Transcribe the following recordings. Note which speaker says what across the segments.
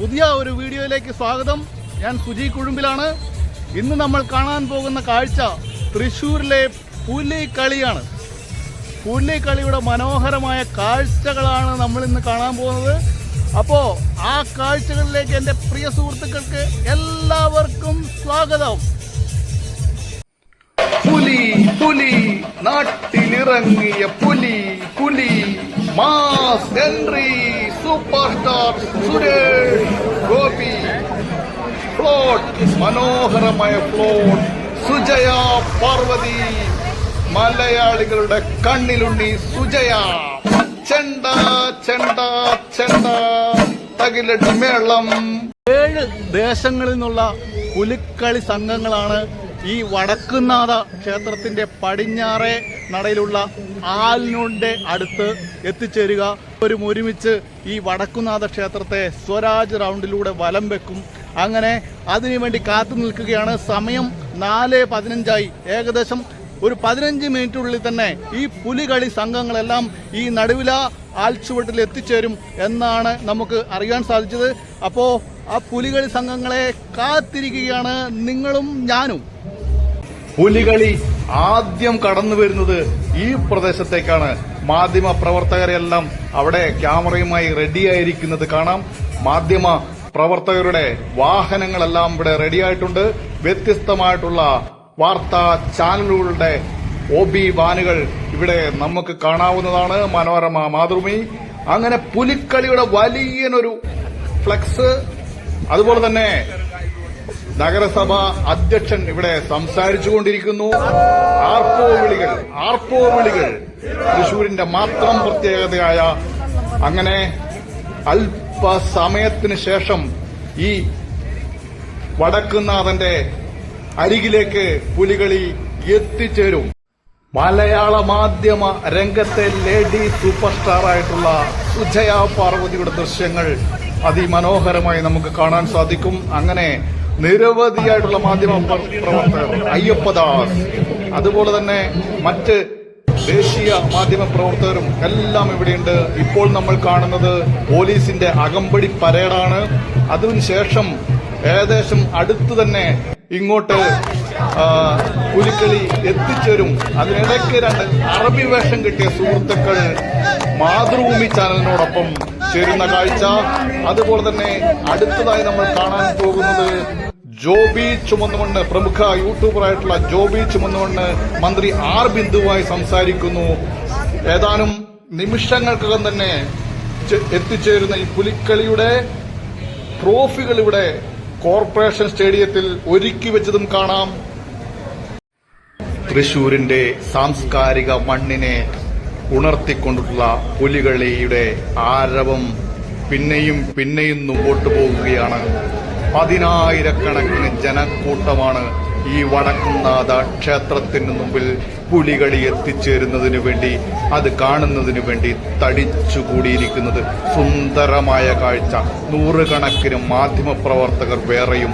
Speaker 1: പുതിയ ഒരു വീഡിയോയിലേക്ക് സ്വാഗതം. ഞാൻ സുജി കുഴുമ്പിലാണ്. ഇന്ന് നമ്മൾ കാണാൻ പോകുന്ന കാഴ്ച തൃശ്ശൂരിലെ പുലിക്കളിയാണ്. പുലിക്കളിയുടെ മനോഹരമായ കാഴ്ചകളാണ് നമ്മൾ ഇന്ന് കാണാൻ പോകുന്നത്. അപ്പോൾ ആ കാഴ്ചകളിലേക്ക് എന്റെ പ്രിയ സുഹൃത്തുക്കൾക്ക് എല്ലാവർക്കും സ്വാഗതം. പുലി പുലി നാട്ടിലിറങ്ങിയ പുലി പുലി mass entry. Super star Suresh Gopi float മനോഹരമായ ഫ്ലോട്ട് സുജയ പാർവതി മലയാളികളുടെ കണ്ണിലുണ്ണി സുജയ. ചെണ്ട ചെണ്ട ചെണ്ട തകിലടി മേളം. ഏഴ് ദേശങ്ങളിൽ നിന്നുള്ള പുലിക്കളി സംഘങ്ങളാണ് ഈ വടക്കുന്നാഥ ക്ഷേത്രത്തിന്റെ പടിഞ്ഞാറേ നടയിലുള്ള ആലിനുണ്ടെ അടുത്ത് എത്തിച്ചേരുക. ഒരു ഒരുമിച്ച് ഈ വടക്കുന്നാഥ ക്ഷേത്രത്തെ സ്വരാജ് റൗണ്ടിലൂടെ വലം വെക്കും. അങ്ങനെ അതിനുവേണ്ടി കാത്തു നിൽക്കുകയാണ്. സമയം നാല് പതിനഞ്ചായി. ഏകദേശം ഒരു പതിനഞ്ച് മിനിറ്റിനുള്ളിൽ തന്നെ ഈ പുലികളി സംഘങ്ങളെല്ലാം ഈ നടുവില ആൽച്ചുവട്ടിൽ എത്തിച്ചേരും എന്നാണ് നമുക്ക് അറിയാൻ സാധിച്ചത്. അപ്പോൾ ആ പുലികളി സംഘങ്ങളെ കാത്തിരിക്കുകയാണ് നിങ്ങളും ഞാനും. പുലികളി ആദ്യം കടന്നു വരുന്നത് ഈ പ്രദേശത്തേക്കാണ്. മാധ്യമ പ്രവർത്തകരെല്ലാം അവിടെ ക്യാമറയുമായി റെഡിയായിരിക്കുന്നത് കാണാം. മാധ്യമ പ്രവർത്തകരുടെ വാഹനങ്ങളെല്ലാം ഇവിടെ റെഡിയായിട്ടുണ്ട് വ്യത്യസ്തമായിട്ടുള്ള വാർത്താ ചാനലുകളുടെ ഒ ബി വാനുകൾ ഇവിടെ നമുക്ക് കാണാവുന്നതാണ്. മനോരമ മാതൃഭൂമി. അങ്ങനെ പുലിക്കളിയുടെ വലിയൊരു ഫ്ലക്സ് അതുപോലെ തന്നെ നഗരസഭ അധ്യക്ഷൻ ഇവിടെ സംസാരിച്ചുകൊണ്ടിരിക്കുന്നു. ആർപ്പോ വിളികൾ ആർപ്പോ വിളികൾ. തൃശൂരിന്റെ മാത്രം പ്രത്യേകതയായ അങ്ങനെ അല്പസമയത്തിന് ശേഷം ഈ വടക്കുന്നാഥന്റെ അരികിലേക്ക് പുലികളി എത്തിച്ചേരും. മലയാള മാധ്യമ രംഗത്തെ ലേഡി സൂപ്പർ സ്റ്റാറായിട്ടുള്ള സുജയ പാർവതിയുടെ ദൃശ്യങ്ങൾ അതിമനോഹരമായി നമുക്ക് കാണാൻ സാധിക്കും. അങ്ങനെ നിരവധിയായിട്ടുള്ള മാധ്യമ പ്രവർത്തകർ അയ്യപ്പദാസ് അതുപോലെ തന്നെ മറ്റ് ദേശീയ മാധ്യമ പ്രവർത്തകരും എല്ലാം ഇവിടെയുണ്ട്. ഇപ്പോൾ നമ്മൾ കാണുന്നത് പോലീസിന്റെ അകമ്പടി പരേഡാണ്. അതിനുശേഷം ഏകദേശം അടുത്ത് തന്നെ ഇങ്ങോട്ട് പുലിക്കളി എത്തിച്ചേരും. അതിനിടയ്ക്ക് രണ്ട് അറബി വേഷം കിട്ടിയ സുഹൃത്തുക്കൾ മാതൃഭൂമി ചാനലിനോടൊപ്പം ചേരുന്ന കാഴ്ച. അതുപോലെ തന്നെ അടുത്തതായി നമ്മൾ കാണാൻ പോകുന്നത് ജോബി ചുമന്നുകൊണ്ട് പ്രമുഖ യൂട്യൂബർ ആയിട്ടുള്ള ജോബി ചുമന്നുകൊണ്ട് മന്ത്രി ആർ ബിന്ദുവായി സംസാരിക്കുന്നു. ഏതാനും നിമിഷങ്ങൾക്കകം തന്നെ എത്തിച്ചേരുന്ന ഈ പുലിക്കളിയുടെ ട്രോഫികൾ ഇവിടെ കോർപ്പറേഷൻ സ്റ്റേഡിയത്തിൽ ഒരുക്കി വെച്ചതും കാണാം. തൃശൂരിന്റെ സാംസ്കാരിക മണ്ണിനെ ഉണർത്തിക്കൊണ്ടുള്ള പുലികളിയുടെ ആരവം പിന്നെയും പിന്നെയും മുമ്പോട്ട് പോകുകയാണ് പതിനായിരക്കണക്കിന് ജനക്കൂട്ടമാണ് ഈ വടക്കുംനാഥ ക്ഷേത്രത്തിന് മുമ്പിൽ പുലികളി എത്തിച്ചേരുന്നതിനു വേണ്ടി അത് കാണുന്നതിനു വേണ്ടി തടിച്ചുകൂടിയിരിക്കുന്നത്. സുന്ദരമായ കാഴ്ച. നൂറുകണക്കിന് മാധ്യമപ്രവർത്തകർ വേറെയും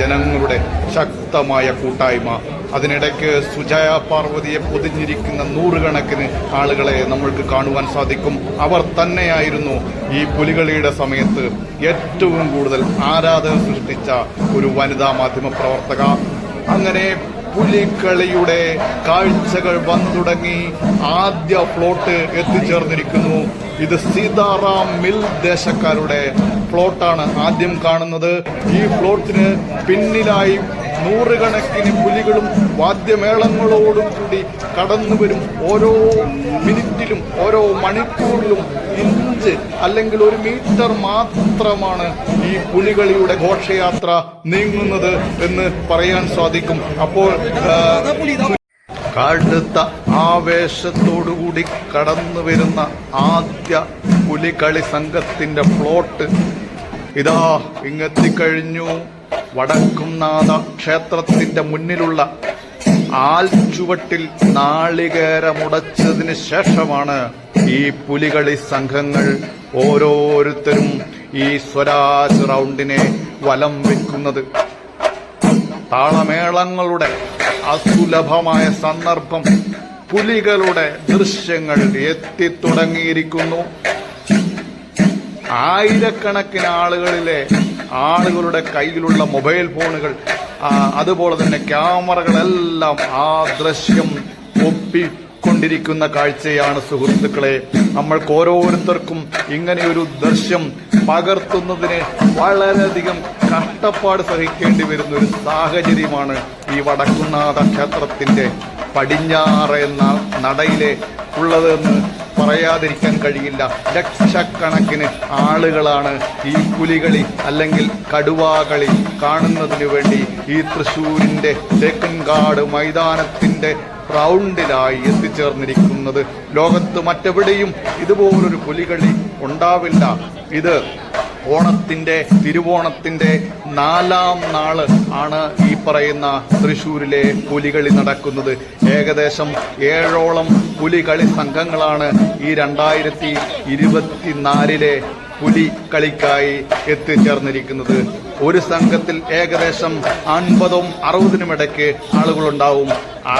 Speaker 1: ജനങ്ങളുടെ ശക്തമായ കൂട്ടായ്മ അതിനിടയ്ക്ക് സുജയ പാർവതിയെ പൊതിഞ്ഞിരിക്കുന്ന നൂറുകണക്കിന് ആളുകളെ നമ്മൾക്ക് കാണുവാൻ സാധിക്കും. അവർ തന്നെയായിരുന്നു ഈ പുലികളിയുടെ സമയത്ത് ഏറ്റവും കൂടുതൽ ആരാധന സൃഷ്ടിച്ച ഒരു വനിതാ മാധ്യമ പ്രവർത്തക. അങ്ങനെ പുലിക്കളിയുടെ കാഴ്ചകൾ വന്നു തുടങ്ങി ആദ്യ ഫ്ലോട്ട് എത്തിച്ചേർന്നിരിക്കുന്നു. ഇത് സീതാറാം മിൽ ദേശക്കാരുടെ ഫ്ലോട്ടാണ് ആദ്യം കാണുന്നത്. ഈ ഫ്ലോട്ടിന് പിന്നിലായി നൂറുകണക്കിന് പുലികളും വാദ്യമേളങ്ങളോടും കൂടി കടന്നു വരും. ഓരോ മിനിറ്റിലും ഓരോ മണിക്കൂറിലും ഇഞ്ച് അല്ലെങ്കിൽ ഒരു മീറ്റർ മാത്രമാണ് ഈ പുലികളിയുടെ ഘോഷയാത്ര നീങ്ങുന്നത് എന്ന് പറയാൻ സാധിക്കും. അപ്പോൾ കടുത്ത ആവേശത്തോടുകൂടി കടന്നു വരുന്ന ആദ്യ പുലികളി സംഘത്തിന്റെ പ്ലോട്ട് ഇതാ ഇങ്ങെത്തിക്കഴിഞ്ഞു. വടക്കുംനാഥ ക്ഷേത്രത്തിന്റെ മുന്നിലുള്ള ആൽച്ചുവട്ടിൽ നാളികേരമുടച്ചതിന് ശേഷമാണ് ഈ പുലികളി സംഘങ്ങൾ ഓരോരുത്തരും ഈ സ്വരാജ് റൗണ്ടിനെ വലം വെക്കുന്നത്. താളമേളങ്ങളുടെ അസുലഭമായ സന്ദർഭം പുലികളുടെ ദൃശ്യങ്ങൾ എത്തിത്തുടങ്ങിയിരിക്കുന്നു. ആയിരക്കണക്കിന് ആളുകളിലെ ആളുകളുടെ കയ്യിലുള്ള മൊബൈൽ ഫോണുകൾ അതുപോലെ തന്നെ ക്യാമറകളെല്ലാം ആ ദൃശ്യം ഒപ്പി കൊണ്ടിരിക്കുന്ന കാഴ്ചയാണ് സുഹൃത്തുക്കളെ. നമ്മൾക്ക് ഓരോരുത്തർക്കും ഇങ്ങനെയൊരു ദൃശ്യം പകർത്തുന്നതിന് വളരെയധികം കഷ്ടപ്പാട് സഹിക്കേണ്ടി വരുന്ന ഒരു സാഹചര്യമാണ് ഈ വടക്കുന്നാഥ ക്ഷേത്രത്തിന്റെ പടിഞ്ഞാറ് നടയിലെ ഉള്ളതെന്ന് പറയാതിരിക്കാൻ കഴിയില്ല. ലക്ഷക്കണക്കിന് ആളുകളാണ് ഈ പുലികളി അല്ലെങ്കിൽ കടുവാകളി കാണുന്നതിന് വേണ്ടി ഈ തൃശ്ശൂരിന്റെ തേക്കൻകാട് മൈതാനത്തിന്റെ റൗണ്ടിലായി എത്തിച്ചേർന്നിരിക്കുന്നത്. ലോകത്ത് മറ്റെവിടെയും ഇതുപോലൊരു പുലികളി ഉണ്ടാവില്ല. ഇത് ഓണത്തിന്റെ തിരുവോണത്തിന്റെ നാലാം നാൾ ആണ് ഈ പറയുന്ന തൃശൂരിലെ പുലികളി നടക്കുന്നത്. ഏകദേശം ഏഴോളം പുലികളി സംഘങ്ങളാണ് ഈ രണ്ടായിരത്തി ഇരുപത്തിനാലിലെ പുലി കളിക്കായി എത്തിച്ചേർന്നിരിക്കുന്നത്. ഒരു സംഘത്തിൽ ഏകദേശം അൻപതും അറുപതിനും ഇടയ്ക്ക് ആളുകളുണ്ടാവും.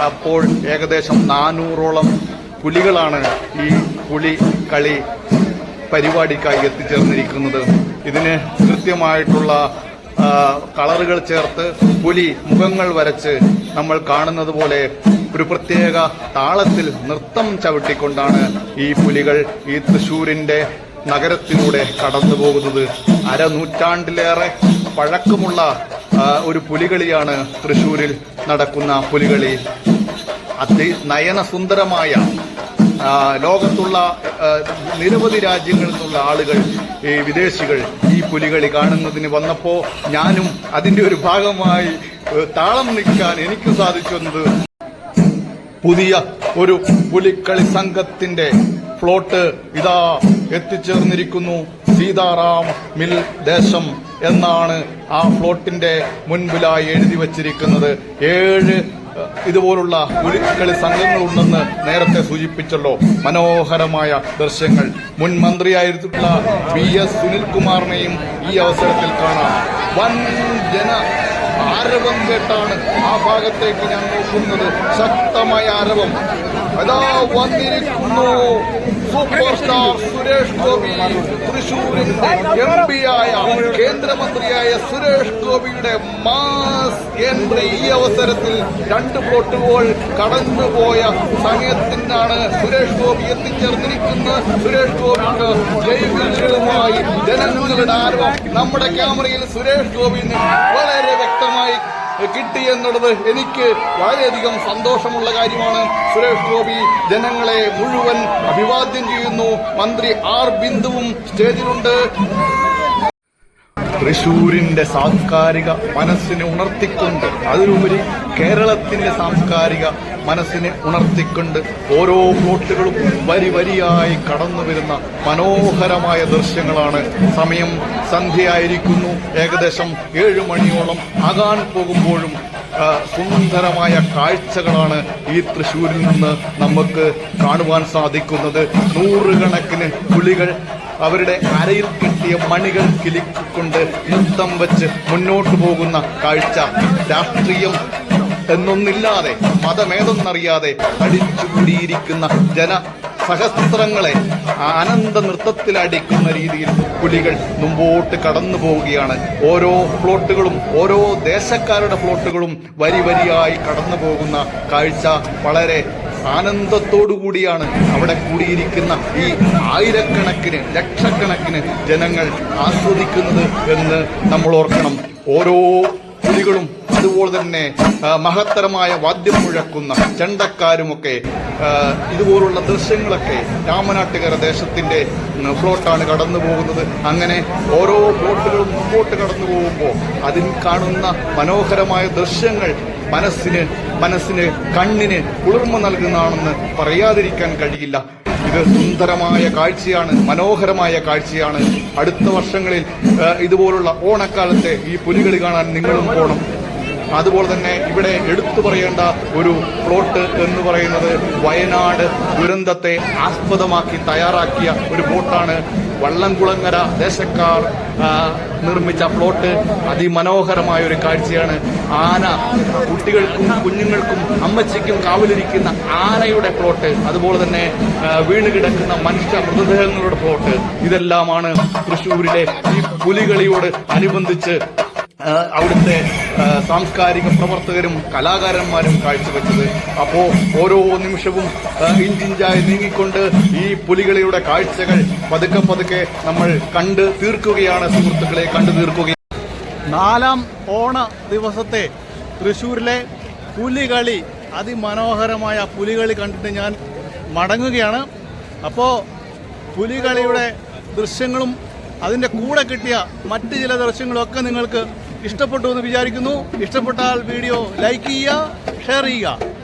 Speaker 1: അപ്പോൾ ഏകദേശം നാനൂറോളം പുലികളാണ് ഈ പുലി കളി പരിപാടിക്കായി എത്തിച്ചേർന്നിരിക്കുന്നത്. ഇതിന് കൃത്യമായിട്ടുള്ള കളറുകൾ ചേർത്ത് പുലി മുഖങ്ങൾ വരച്ച് നമ്മൾ കാണുന്നത് പോലെ ഒരു പ്രത്യേക താളത്തിൽ നൃത്തം ചവിട്ടിക്കൊണ്ടാണ് ഈ പുലികൾ ഈ തൃശൂരിന്റെ നഗരത്തിലൂടെ കടന്നു പോകുന്നത്. അരനൂറ്റാണ്ടിലേറെ പഴക്കമുള്ള ഒരു പുലികളിയാണ് തൃശൂരിൽ നടക്കുന്ന പുലികളി. അതി നയനസുന്ദരമായ ലോകത്തുള്ള നിരവധി രാജ്യങ്ങളിൽ നിന്നുള്ള ആളുകൾ ഈ വിദേശികൾ ഈ പുലികളി കാണുന്നതിന് വന്നപ്പോ ഞാനും അതിന്റെ ഒരു ഭാഗമായി താളം നിൽക്കാൻ എനിക്ക് സാധിച്ചു പുതിയ ഒരു പുലിക്കളി സംഘത്തിന്റെ ഫ്ലോട്ട് ഇതാ എത്തിച്ചേർന്നിരിക്കുന്നു. സീതാറാം മിൽ ദേശം എന്നാണ് ആ ഫ്ലോട്ടിന്റെ മുൻപിലായി എഴുതി വച്ചിരിക്കുന്നത്. ഏഴ് ഇതുപോലുള്ള സംഘങ്ങൾ ഉണ്ടെന്ന് നേരത്തെ സൂചിപ്പിച്ചല്ലോ. മനോഹരമായ ദൃശ്യങ്ങൾ. മുൻ മന്ത്രിയായിരുന്നിട്ടുള്ള വി എസ് സുനിൽകുമാറിനെയും ഈ അവസരത്തിൽ കാണാം. വൻ ജന ആരവം കേട്ടാണ് ആ ഭാഗത്തേക്ക് ഞാൻ നോക്കുന്നത്. ശക്തമായ ആരവം. അതാ വന്നിരിക്കുന്നു. സൂപ്പർ സ്റ്റാർ സുരേഷ് ഗോപി തൃശൂരിന്റെ എം പി ആയ കേന്ദ്രമന്ത്രിയായ സുരേഷ് ഗോപിയുടെ മാസ് എൻട്രി. ഈ അവസരത്തിൽ രണ്ട് പ്ലോട്ടുകൾ കടന്നുപോയ സമയത്തിനാണ് സുരേഷ് ഗോപി എത്തിച്ചേർന്നിരിക്കുന്നത്. സുരേഷ് ഗോപിയുടെ ജൈവികളുമായി ജനങ്ങളുടെ ആരവം. നമ്മുടെ ക്യാമറയിൽ സുരേഷ് ഗോപിന് വളരെ വ്യക്തമായി കിട്ടി എന്നുള്ളത് എനിക്ക് വളരെയധികം സന്തോഷമുള്ള കാര്യമാണ്. സുരേഷ് ഗോപി ജനങ്ങളെ മുഴുവൻ അഭിവാദ്യം ചെയ്യുന്നു. മന്ത്രി ആർ ബിന്ദുവും സ്റ്റേജിലുണ്ട്. തൃശൂരിന്റെ സാംസ്കാരിക മനസ്സിനെ ഉണർത്തിക്കൊണ്ട് അതിലുപരി കേരളത്തിന്റെ സാംസ്കാരിക മനസ്സിനെ ഉണർത്തിക്കൊണ്ട് ഓരോ പ്ലോട്ടുകളും വരി വരിയായി കടന്നു വരുന്ന മനോഹരമായ ദൃശ്യങ്ങളാണ്. സമയം സന്ധ്യയായിരിക്കുന്നു. ഏകദേശം ഏഴു മണിയോളം ആകാൻ പോകുമ്പോഴും സുന്ദരമായ കാഴ്ചകളാണ് ഈ തൃശ്ശൂരിൽ നിന്ന് നമുക്ക് കാണുവാൻ സാധിക്കുന്നത്. നൂറുകണക്കിന് പുലികൾ അവരുടെ അരയിൽ കിട്ടിയ മണികൾ കിലിക്കൊണ്ട് നൃത്തം വെച്ച് മുന്നോട്ടു പോകുന്ന കാഴ്ച രാഷ്ട്രീയം എന്നൊന്നില്ലാതെ മതമേതൊന്നറിയാതെ അടിച്ചുകൂടിയിരിക്കുന്ന ജന സഹസ്രങ്ങളെ ആനന്ദ നൃത്തത്തിലടിക്കുന്ന രീതിയിൽ പുലികൾ മുമ്പോട്ട് കടന്നു പോവുകയാണ്. ഓരോ ഫ്ലോട്ടുകളും ഓരോ ദേശക്കാരുടെ ഫ്ലോട്ടുകളും വരി വരിയായി കടന്നു പോകുന്ന കാഴ്ച വളരെ ആനന്ദത്തോടു കൂടിയാണ് അവിടെ കൂടിയിരിക്കുന്ന ഈ ആയിരക്കണക്കിന് ലക്ഷക്കണക്കിന് ജനങ്ങൾ ആസ്വദിക്കുന്നത് എന്ന് നമ്മൾ ഓർക്കണം. ഓരോ പുലികളും അതുപോലെ തന്നെ മഹത്തരമായ വാദ്യം മുഴക്കുന്ന ചെണ്ടക്കാരുമൊക്കെ ഇതുപോലുള്ള ദൃശ്യങ്ങളൊക്കെ രാമനാട്ടുകര ദേശത്തിന്റെ ഫ്ലോട്ടാണ് കടന്നു പോകുന്നത് അങ്ങനെ ഓരോ ബോട്ടുകളും മുമ്പോട്ട് കടന്നു പോകുമ്പോൾ അതിൽ കാണുന്ന മനോഹരമായ ദൃശ്യങ്ങൾ മനസ്സിന് മനസ്സിന് കണ്ണിന് കുളിർമ നൽകുന്നതാണെന്ന് പറയാതിരിക്കാൻ കഴിയില്ല. ഇത് സുന്ദരമായ കാഴ്ചയാണ് മനോഹരമായ കാഴ്ചയാണ്. അടുത്ത വർഷങ്ങളിൽ ഇതുപോലുള്ള ഓണക്കാലത്തെ ഈ പുലികളി കാണാൻ നിങ്ങളും പോകണം അതുപോലെ തന്നെ ഇവിടെ എടുത്തു പറയേണ്ട ഒരു പ്ലോട്ട് എന്ന് പറയുന്നത് വയനാട് ദുരന്തത്തെ ആസ്പദമാക്കി തയ്യാറാക്കിയ ഒരു ബോട്ടാണ്. വള്ളംകുളങ്ങര ദേശക്കാർ നിർമ്മിച്ച ഫ്ലോട്ട് അതിമനോഹരമായ ഒരു കാഴ്ചയാണ്. ആന കുട്ടികൾക്കും കുഞ്ഞുങ്ങൾക്കും അമ്മച്ചിക്കും കാവലിരിക്കുന്ന ആനയുടെ ഫ്ലോട്ട് അതുപോലെ തന്നെ വീണ് കിടക്കുന്ന മനുഷ്യ മൃതദേഹങ്ങളുടെ ഫ്ലോട്ട് ഇതെല്ലാമാണ് തൃശ്ശൂരിലെ ഈ പുലികളിയോട് അനുബന്ധിച്ച് അവിടുത്തെ സാംസ്കാരിക പ്രവർത്തകരും കലാകാരന്മാരും കാഴ്ചവെച്ചത്. അപ്പോ ഓരോ നിമിഷവും ഇഞ്ചിഞ്ചായി നീങ്ങിക്കൊണ്ട് ഈ പുലികളിയുടെ കാഴ്ചകൾ പതുക്കെ പതുക്കെ നമ്മൾ കണ്ട് തീർക്കുകയാണ്. സുഹൃത്തുക്കളെ കണ്ടു തീർക്കുകയാണ്. നാലാം ഓണ ദിവസത്തെ തൃശ്ശൂരിലെ പുലികളി അതിമനോഹരമായ പുലികളി കണ്ടിട്ട് ഞാൻ മടങ്ങുകയാണ്. അപ്പോൾ പുലികളിയുടെ ദൃശ്യങ്ങളും അതിന്റെ കൂടെ കിട്ടിയ മറ്റ് ചില ദൃശ്യങ്ങളൊക്കെ നിങ്ങൾക്ക് ഇഷ്ടപ്പെട്ടു എന്ന് വിചാരിക്കുന്നു. ഇഷ്ടപ്പെട്ടാൽ വീഡിയോ ലൈക്ക് ചെയ്യുക ഷെയർ ചെയ്യുക.